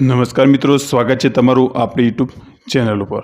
નમસ્કાર મિત્રો, સ્વાગત છે તમારું આપણી યુટ્યુબ ચેનલ ઉપર.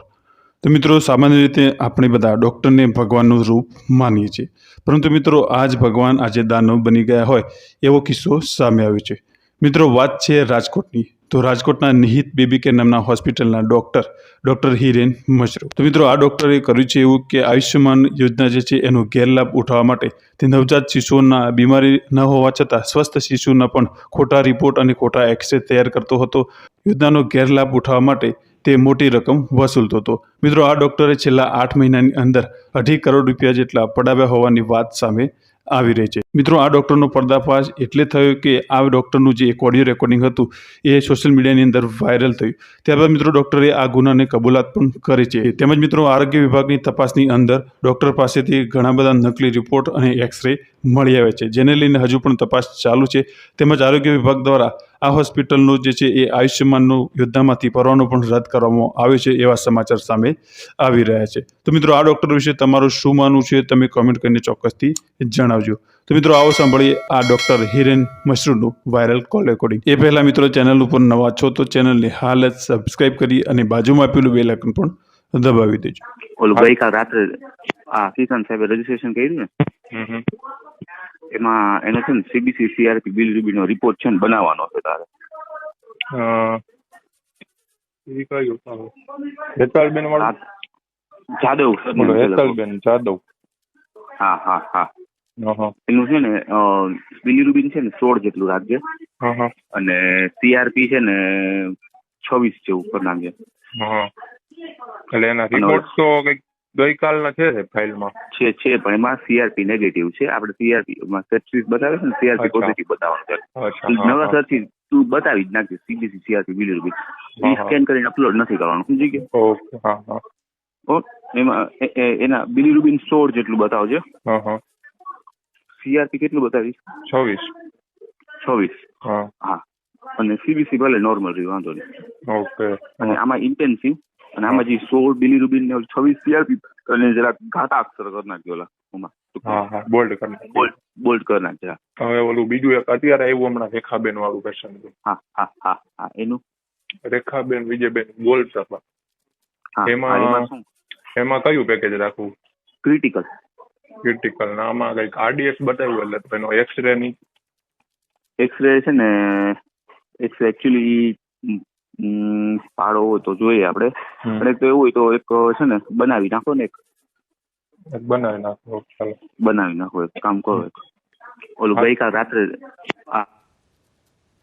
તો મિત્રો, સામાન્ય રીતે આપણે બધા ડૉક્ટરને ભગવાનનું રૂપ માનીએ છીએ. પરંતુ મિત્રો, આજ ભગવાન આજે દાનવ બની ગયા હોય એવો કિસ્સો સામે આવ્યો છે. મિત્રો, વાત છે રાજકોટની. તો રાજકોટના નિહિત બેબી કેર નામના હોસ્પિટલના ડૉક્ટર ડૉક્ટર હિરેન મશરૂ. તો મિત્રો, આ ડૉક્ટરે કર્યું છે એવું કે આયુષ્યમાન યોજના જે છે એનો ગેરલાભ ઉઠાવવા માટે તે નવજાત શિશુઓના બીમારી ન હોવા છતાં સ્વસ્થ શિશુના પણ ખોટા રિપોર્ટ અને ખોટા એક્સરે તૈયાર કરતો હતો. યોજનાનો ગેરલાભ ઉઠાવવા માટે તે મોટી રકમ વસૂલતો હતો. મિત્રો, આ ડૉક્ટરે છેલ્લા આઠ મહિનાની અંદર અઢી કરોડ રૂપિયા જેટલા પડાવ્યા હોવાની વાત સામે આવી રહી છે. મિત્રો, આ ડૉક્ટરનો પર્દાફાશ એટલે થયો કે આ ડૉક્ટરનું જે એક ઓડિયો રેકોર્ડિંગ હતું, એ સોશિયલ મીડિયાની અંદર વાયરલ થયું. ત્યારબાદ મિત્રો, ડૉક્ટરે આ ગુનાને કબૂલાત પણ કરી છે. તેમજ મિત્રો, આરોગ્ય વિભાગની તપાસની અંદર ડૉક્ટર પાસેથી ઘણા બધા નકલી રિપોર્ટ અને એક્સરે મળી આવે છે, જેને લઈને હજુ પણ તપાસ ચાલુ છે. તેમજ આરોગ્ય વિભાગ દ્વારા આ હોસ્પિટલનું જે છે એ આયુષ્યમાનનું યોદ્ધામાંથી પરવાનો પણ રદ કરવામાં આવ્યો છે એવા સમાચાર સામે આવી રહ્યા છે. તો મિત્રો આ ડૉક્ટર વિશે તમારું શું માનવું છે તમે કોમેન્ટ કરીને ચોક્કસથી જણાવજો. તો મિત્રો આવો સાંભળીએ આ ડૉક્ટર હિરેન મશરૂનું વાયરલ કોલ રેકોર્ડિંગ. એ પહેલાં મિત્રો ચેનલ ઉપર નવા છો તો ચેનલને હાલ જ સબસ્ક્રાઇબ કરી અને બાજુમાં આપેલું બેલ આઇકન પણ દબાવી દેજો. ઓલું ગઈકાલ રાત્રે આ કિશન સાહેબે રજીસ્ટ્રેશન કર્યું ને? એમાં એનો છે ને સીબીસી સીઆરપી બિલ રૂબીનો રિપોર્ટ છે ને બનાવવાનો છે તારે. હેતલબેન વાળું? જાદવ બોલો હેતલબેન જાદવ. હા હા હા. એનું છે ને બિલીરુબિન છે ને સોળ જેટલું રાખજે. હં, હં, અને સીઆરપી છે ને છવ્વીસ જેવું કરી નાખજે. એટલે એના રિપોર્ટ તો કંઈક ગઈકાલના છે ફાઇલમાં? છે છે પણ એમાં સીઆરપી નેગેટિવ છે. આપણે સીઆરપી સર્ચિસ બતાવે છે ને સીઆરપી પોઝિટિવ બતાવવાનું છે. નવા. સર્ચિસ તું બતાવી જ નાખજે સીબીસી સીઆરપી હા, હા. સ્કેન કરીને અપલોડ નથી કરવાનું સમજી ગયો? ઓકે હા હા. ઓ, એમાં એના બિલીરુબિન સોળ જેટલું બતાવજો. હા હા. સીઆરપી કેટલું બતાવીશ? છવ્વીસ. છવ્વીસ. હા. હા. અને સીબીસી ભલે નોર્મલ રહ્યું વાંધો નહીં. ઓકે. અને આમાં ઇન્ટેન્સિવ અને આમાં જે સોળ બિલીરુબિન ને છવ્વીસ સીઆરપી અને જરા ઘાટા અક્ષર કરી નાખ્યો ઓલા બોલ્ડ કરી બોલ્ડ બોલ્ડ કરી નાખ્યા. હવે ઓલું બીજું એક અત્યારે આવ્યું હમણાં રેખાબેન વાળું પેશન્ટ હા હા હા હા એનું? રેખાબેન વિજયબેન ગોલ્ડ સભા એમાં- એમાં કયું પેકેજ રાખવું? ક્રિટિકલ ક્રિટિકલ ને આમાં કંઈક આરડીએક્સ બતાવ્યું એટલે એનો એક્સરે ની. એક્સરે છે ને એક્સરે એકચ્યુઅલી પાડો હોય તો જોઈએ આપણે. અને તો એવું હોય તો એક છે ને બનાવી નાખો ને એક. બનાવી નાખો બનાવી નાખો એક કામ કરો એક. ઓલું હા. ગઈકાલ રાત્રે આ